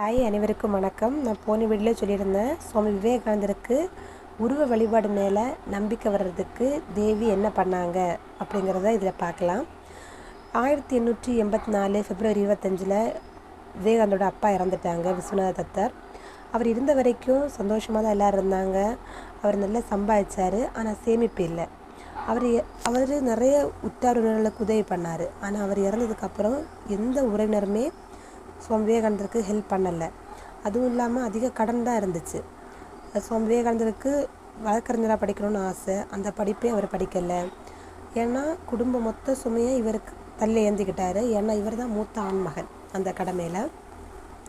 Hi அனைவருக்கும் வணக்கம். நான் போன வீடியோவில் சொல்லியிருந்தேன் சுவாமி விவேகானந்தருக்கு உருவ வழிபாடு மேலே நம்பிக்கை வர்றதுக்கு தேவி என்ன பண்ணாங்க அப்படிங்கிறத இதில் பார்க்கலாம். ஆயிரத்தி எண்ணூற்றி எண்பத்தி நாலு பிப்ரவரி இருபத்தஞ்சில் விவேகானந்தோட அப்பா இறந்துட்டாங்க விஸ்வநாத தத்தர். அவர் இருந்த வரைக்கும் சந்தோஷமாக தான் எல்லோரும் இருந்தாங்க. அவர் நல்லா சம்பாதிச்சார் ஆனால் சேமிப்பு இல்லை. அவர் அவர் நிறைய உற்றார் உறவினர்களுக்கு உதவி பண்ணார். ஆனால் அவர் இறந்ததுக்கப்புறம் எந்த உறவினருமே சுவாமி விவேகானந்தருக்கு ஹெல்ப் பண்ணலை. அதுவும் இல்லாமல் அதிக கடன் தான் இருந்துச்சு. சுவாமி விவேகானந்தருக்கு வழக்கறிஞராக படிக்கணும்னு ஆசை. அந்த படிப்பே அவர் படிக்கலை. ஏன்னா குடும்ப மொத்த சுமையை இவருக்கு தள்ளி ஏந்திக்கிட்டார். ஏன்னா இவர் தான் மூத்த ஆண்மகன் அந்த கடமையில்.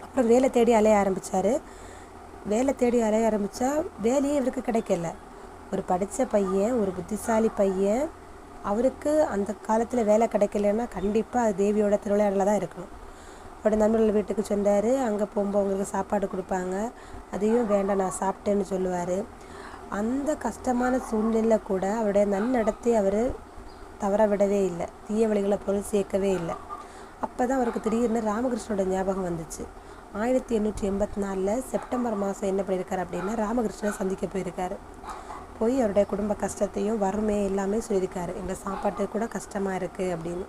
அப்புறம் வேலை தேடி அலைய ஆரம்பித்தார் வேலை தேடி அலைய ஆரம்பித்தா வேலையே இவருக்கு கிடைக்கல. ஒரு படித்த பையன் ஒரு புத்திசாலி பையன் அவருக்கு அந்த காலத்தில் வேலை கிடைக்கலன்னா கண்டிப்பாக அது தேவியோட திருவிளையாடல தான் இருக்கணும். அவரோட நண்பர்கள் வீட்டுக்கு சென்றார் அங்கே போகும்போது அவங்களுக்கு சாப்பாடு கொடுப்பாங்க. அதையும் வேண்டாம் நான் சாப்பிட்டேன்னு சொல்லுவார். அந்த கஷ்டமான சூழ்நிலை கூட அவருடைய நன்னடத்தை அவர் தவற விடவே இல்லை. தீய வழிகளை பொருள் சேர்க்கவே இல்லை. அப்போ தான் அவருக்கு திடீர்னு ராமகிருஷ்ணனோட ஞாபகம் வந்துச்சு. ஆயிரத்தி எண்ணூற்றி எண்பத்தி நாலில் செப்டம்பர் மாதம் என்ன பண்ணியிருக்காரு அப்படின்னா ராமகிருஷ்ணனை சந்திக்க போயிருக்காரு. போய் அவருடைய குடும்ப கஷ்டத்தையும் வறுமை எல்லாமே சொல்லியிருக்காரு. எங்கள் சாப்பாட்டு கூட கஷ்டமாக இருக்குது அப்படின்னு.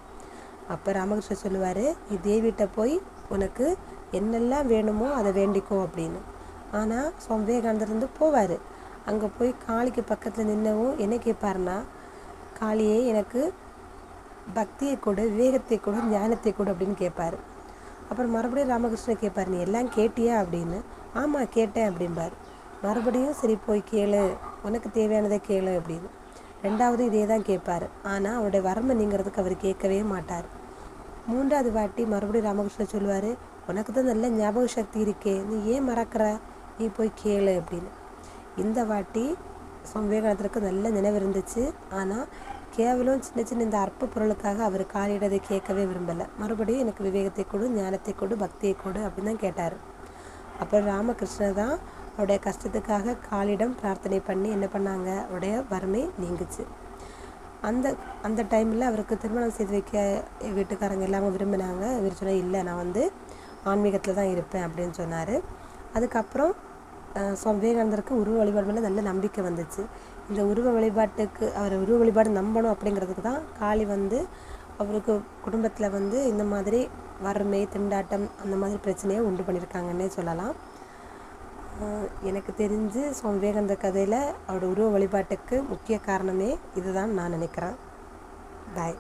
அப்போ ராமகிருஷ்ணன் சொல்லுவார் நீ தேவிகிட்ட போய் உனக்கு என்னெல்லாம் வேணுமோ அதை வேண்டிக்கோ அப்படின்னு. ஆனால் சுவாமி விவேகானந்தர் வந்து போவார். அங்கே போய் காளிக்கு பக்கத்தில் நின்னவும் என்ன கேட்பாருன்னா காளியே எனக்கு பக்தியை கொடு விவேகத்தை கொடு ஞானத்தை கொடு அப்படின்னு கேட்பாரு அப்புறம் மறுபடியும் ராமகிருஷ்ணன் கேட்பார் நீ எல்லாம் கேட்டியா? அப்படின்னு. ஆமாம் கேட்டேன் அப்படிம்பார். மறுபடியும் சரி போய் கேளு. உனக்கு தேவையானதை கேளு அப்படின்னு. ரெண்டாவது இதே தான் கேட்பார். ஆனால் அவருடைய வறுமை நீங்கிறதுக்கு அவர் கேட்கவே மாட்டார். மூன்றாவது வாட்டி மறுபடியும் ராமகிருஷ்ணன் சொல்லுவார் உனக்கு தான் நல்ல ஞாபக சக்தி இருக்கே. நீ ஏன் மறக்கிற? நீ போய் கேளு அப்படின்னு. இந்த வாட்டி சுவாமி விவேகானந்தருக்கு நல்ல நினைவு இருந்துச்சு. ஆனால் கேவலம் சின்ன சின்ன இந்த அற்ப பொருளுக்காக அவர் காலியிடதை கேட்கவே விரும்பலை. மறுபடியும் எனக்கு விவேகத்தை கொடு ஞானத்தை கொடு பக்தியை கொடு அப்படின்னு தான் கேட்டார். அப்புறம் ராமகிருஷ்ணர் தான் அவருடைய கஷ்டத்துக்காக காலிடம் பிரார்த்தனை பண்ணி என்ன பண்ணாங்க? அவருடைய வறுமை நீங்குச்சு. அந்த அந்த டைமில் அவருக்கு திருமணம் செய்து வைக்க வீட்டுக்காரங்க எல்லாமே விரும்பினாங்க. இவர் சொன்னால் இல்லை நான் வந்து ஆன்மீகத்தில் தான் இருப்பேன் அப்படின்னு சொன்னார். அதுக்கப்புறம் சுவாமி விவேகானந்தருக்கு உருவ வழிபாடு மேலே நல்ல நம்பிக்கை வந்துச்சு. இந்த உருவ வழிபாட்டுக்கு அவர் உருவ வழிபாடு நம்பணும் அப்படிங்கிறதுக்கு தான் காளி வந்து அவருக்கு குடும்பத்தில் வந்து இந்த மாதிரி வறுமை திண்டாட்டம் அந்த மாதிரி பிரச்சனையை உண்டு பண்ணியிருக்காங்கன்னே சொல்லலாம். எனக்கு தெரிஞ்சு சுவாமி விவேகானந்த கதையில் அவரோட உருவ வழிபாட்டுக்கு முக்கிய காரணமே இதுதான் நான் நினைக்கிறேன். பாய்